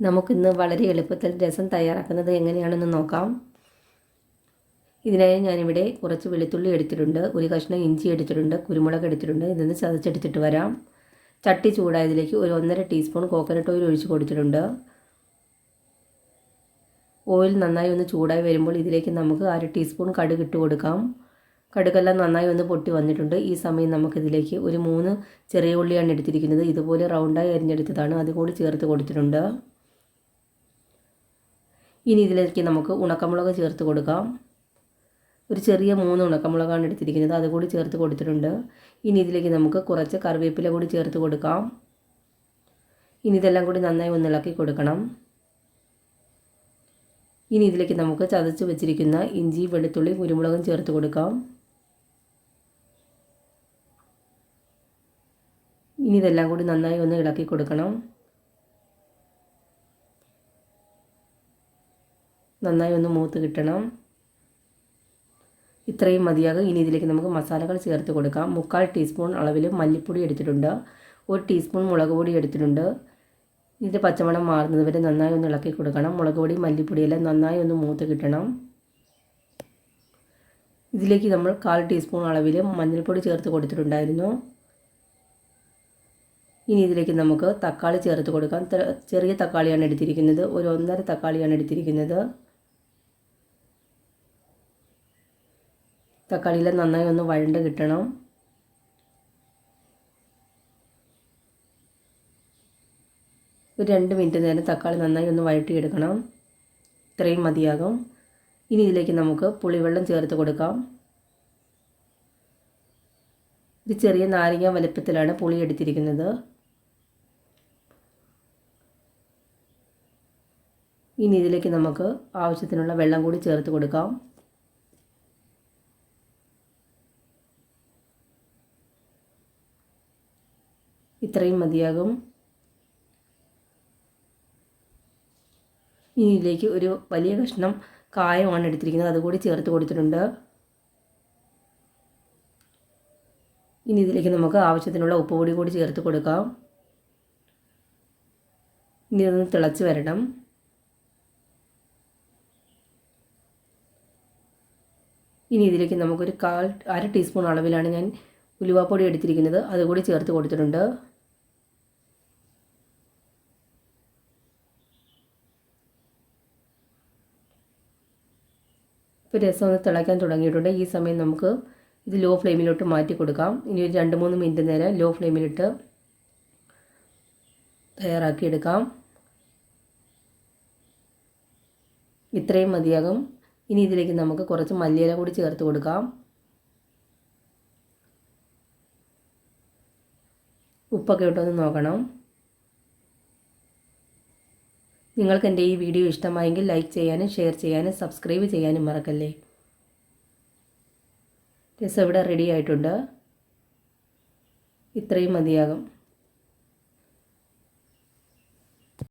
നമുക്കിന്ന് വളരെ എളുപ്പത്തിൽ രസം തയ്യാറാക്കുന്നത് എങ്ങനെയാണെന്ന് നോക്കാം. ഇതിനായി ഞാനിവിടെ കുറച്ച് വെളുത്തുള്ളി എടുത്തിട്ടുണ്ട് ഒരു കഷ്ണം ഇഞ്ചി എടുത്തിട്ടുണ്ട് കുരുമുളക് എടുത്തിട്ടുണ്ട് ഇതൊന്ന് ചതച്ചെടുത്തിട്ട് വരാം. ചട്ടി ചൂടായതിലേക്ക് ഒരു ഒന്നര ടീസ്പൂൺ കോക്കനട്ട് ഓയിൽ ഒഴിച്ച് കൊടുത്തിട്ടുണ്ട്. ഓയിൽ നന്നായി ഒന്ന് ചൂടായി വരുമ്പോൾ ഇതിലേക്ക് നമുക്ക് അര ടീസ്പൂൺ കടുക് ഇട്ട് കൊടുക്കാം. കടുകെല്ലാം നന്നായി ഒന്ന് പൊട്ടി വന്നിട്ടുണ്ട്. ഈ സമയം നമുക്കിതിലേക്ക് ഒരു മൂന്ന് ചെറിയ ഉള്ളിയാണ് എടുത്തിരിക്കുന്നത്. ഇതുപോലെ റൗണ്ടായി അരിഞ്ഞെടുത്തതാണ്. അതുകൂടി ചേർത്ത് കൊടുത്തിട്ടുണ്ട്. ഇനി ഇതിലേക്ക് നമുക്ക് ഉണക്കമുളക് ചേർത്ത് കൊടുക്കാം. ഒരു ചെറിയ മൂന്ന് ഉണക്കമുളകാണ് എടുത്തിരിക്കുന്നത്. അതുകൂടി ചേർത്ത് കൊടുത്തിട്ടുണ്ട്. ഇനി ഇതിലേക്ക് നമുക്ക് കുറച്ച് കറിവേപ്പില കൂടി ചേർത്ത് കൊടുക്കാം. ഇനി ഇതെല്ലാം കൂടി നന്നായി ഒന്നിളക്കി കൊടുക്കണം. ഇനി ഇതിലേക്ക് നമുക്ക് ചതച്ച് വെച്ചിരിക്കുന്ന ഇഞ്ചി വെളുത്തുള്ളി കുരുമുളകും ചേർത്ത് കൊടുക്കാം. ഇനി ഇതെല്ലാം കൂടി നന്നായി ഒന്ന് ഇളക്കി കൊടുക്കണം. നന്നായി ഒന്ന് മൂത്ത് കിട്ടണം. ഇത്രയും മതിയാകും. ഇനി ഇതിലേക്ക് നമുക്ക് മസാലകൾ ചേർത്ത് കൊടുക്കാം. മുക്കാൽ ടീസ്പൂൺ അളവിൽ മല്ലിപ്പൊടി എടുത്തിട്ടുണ്ട്. ഒരു ടീസ്പൂൺ മുളക് പൊടി എടുത്തിട്ടുണ്ട്. ഇതിന്റെ പച്ചമണം മാറുന്നത് വരെ നന്നായി ഒന്ന് ഇളക്കി കൊടുക്കണം. മുളക് പൊടി മല്ലിപ്പൊടിയെല്ലാം നന്നായി ഒന്ന് മൂത്ത് കിട്ടണം. ഇതിലേക്ക് നമ്മൾ കാൽ ടീസ്പൂൺ അളവിൽ മഞ്ഞൾപ്പൊടി ചേർത്ത് കൊടുത്തിട്ടുണ്ടായിരുന്നു. ഇനി ഇതിലേക്ക് നമുക്ക് തക്കാളി ചേർത്ത് കൊടുക്കാം. ചെറിയ തക്കാളിയാണ് എടുത്തിരിക്കുന്നത്. ഒരു ഒന്നര തക്കാളിയാണ് എടുത്തിരിക്കുന്നത്. തക്കാളിയെല്ലാം നന്നായി ഒന്ന് വഴണ്ട് കിട്ടണം. ഒരു രണ്ട് മിനിറ്റ് നേരം തക്കാളി നന്നായി ഒന്ന് വഴട്ടിയെടുക്കണം ഇത്രയും മതിയാകും. ഇനി ഇതിലേക്ക് നമുക്ക് പുളിവെള്ളം ചേർത്ത് കൊടുക്കാം. ഒരു ചെറിയ നാരങ്ങ വലുപ്പത്തിലാണ് പുളി എടുത്തിരിക്കുന്നത്. ഇനി ഇതിലേക്ക് നമുക്ക് ആവശ്യത്തിനുള്ള വെള്ളം കൂടി ചേർത്ത് കൊടുക്കാം. ഇത്രയും മതിയാകും. ഇനി ഇതിലേക്ക് ഒരു വലിയ കഷ്ണം കായമാണ് എടുത്തിരിക്കുന്നത്. അതുകൂടി ചേർത്ത് കൊടുത്തിട്ടുണ്ട്. ഇനി ഇതിലേക്ക് നമുക്ക് ആവശ്യത്തിനുള്ള ഉപ്പ് പൊടി കൂടി ചേർത്ത് കൊടുക്കാം. ഇനി ഇതൊന്ന് തിളച്ച് വരണം. ഇനി ഇതിലേക്ക് നമുക്കൊരു കാൽ അര ടീസ്പൂൺ അളവിലാണ് ഞാൻ ഉലുവാപ്പൊടി എടുത്തിരിക്കുന്നത്. അതുകൂടി ചേർത്ത് കൊടുത്തിട്ടുണ്ട്. ഇപ്പോൾ രസം ഒന്ന് തിളയ്ക്കാൻ തുടങ്ങിയിട്ടുണ്ട്. ഈ സമയം നമുക്ക് ഇത് ലോ ഫ്ലെയിമിലോട്ട് മാറ്റി കൊടുക്കാം. ഇനി ഒരു രണ്ട് മൂന്ന് മിനിറ്റ് നേരം ലോ ഫ്ലെയിമിലിട്ട് തയ്യാറാക്കിയെടുക്കാം ഇത്രയും മതിയാകും. ഇനി ഇതിലേക്ക് നമുക്ക് കുറച്ച് മല്ലിയില കൂടി ചേർത്ത് കൊടുക്കാം. ഉപ്പൊക്കെ ഇട്ടൊന്ന് നോക്കണം. നിങ്ങൾക്ക് എന്റെ ഈ വീഡിയോ ഇഷ്ടമായെങ്കിൽ ലൈക്ക് ചെയ്യാനും ഷെയർ ചെയ്യാനും സബ്സ്ക്രൈബ് ചെയ്യാനും മറക്കല്ലേ? രസം ഇവിടെ റെഡി ആയിട്ടുണ്ട്. ഇത്രയും മതിയാകും.